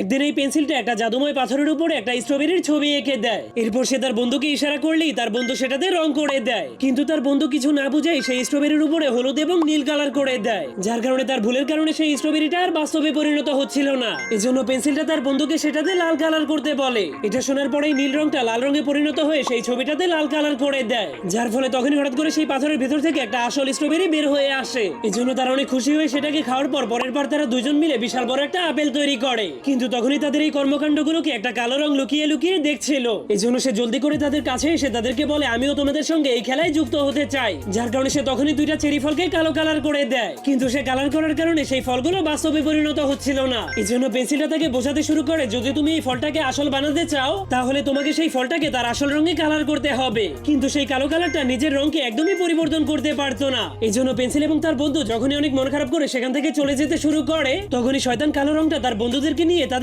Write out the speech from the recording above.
একদিন এই পেন্সিলটা একটা জাদুময় পাথরের উপরে একটা স্ট্রবেরির ছবি এঁকে দেয়। এরপর সে তার বন্ধুকে ইশারা করলেই তার বন্ধু সেটাতে রং করে দেয়। কিন্তু তার বন্ধু কিছু না বুঝেই সেই স্ট্রবেরির উপরে হলুদ এবং নীল কালার করে দেয়। যার কারণে তার ভুলের কারণে সেই স্ট্রবেরিটা আর বাস্তবে পরিণত হচ্ছিল না। এজন্য পেন্সিলটা তার বন্ধুকে সেটাতে লাল কালার করতে বলে। এটা শোনার পরেই নীল রংটা লাল রঙে পরিণত হয়ে সেই ছবিটাতে লাল কালার করে দেয়। যার ফলে তখনই হঠাৎ করে সেই পাথরের ভেতর থেকে একটা আসল স্ট্রবেরি বের হয়ে আসে। এজন্য তারা অনেক খুশি হয়ে সেটাকে খাওয়ার পর পরের বার তারা দুজন মিলে বিশাল বড় একটা আপেল তৈরি করে। কিন্তু তখনই তাদের এই কর্মকাণ্ডগুলোকে একটা কালো রং লুকিয়ে লুকিয়ে দেখছিল। এজন্য সে জলদি করে তাদের কাছে এসে তাদেরকে বলে, আমিও তোমাদের সঙ্গে এই খেলায় যুক্ত হতে চাই। যার কারণে সে তখনই দুইটা চেরি ফলকে কালো কালার করে দেয়। কিন্তু সে কালার করার কারণে সেই ফলগুলো বাস্তবে পরিণত হচ্ছিল না। এজন্য পেন্সিলটা তাকে বোঝাতে শুরু করে, যদি তুমি এই ফলটাকে আসল বানাতে চাও, তাহলে তোমাকে সেই ফলটাকে তার আসল রঙে কালার করতে হবে। কিন্তু সেই কালো কালারটা নিজের রঙকে একদমই পরিবর্তন করতে পারতো না। এই জন্য পেন্সিল এবং তার বন্ধু যখনই অনেক মন খারাপ করে সেখান থেকে চলে যেতে শুরু করে, তখনই শয়তান কালো রংটা তার বন্ধুদেরকে নিয়ে তাদের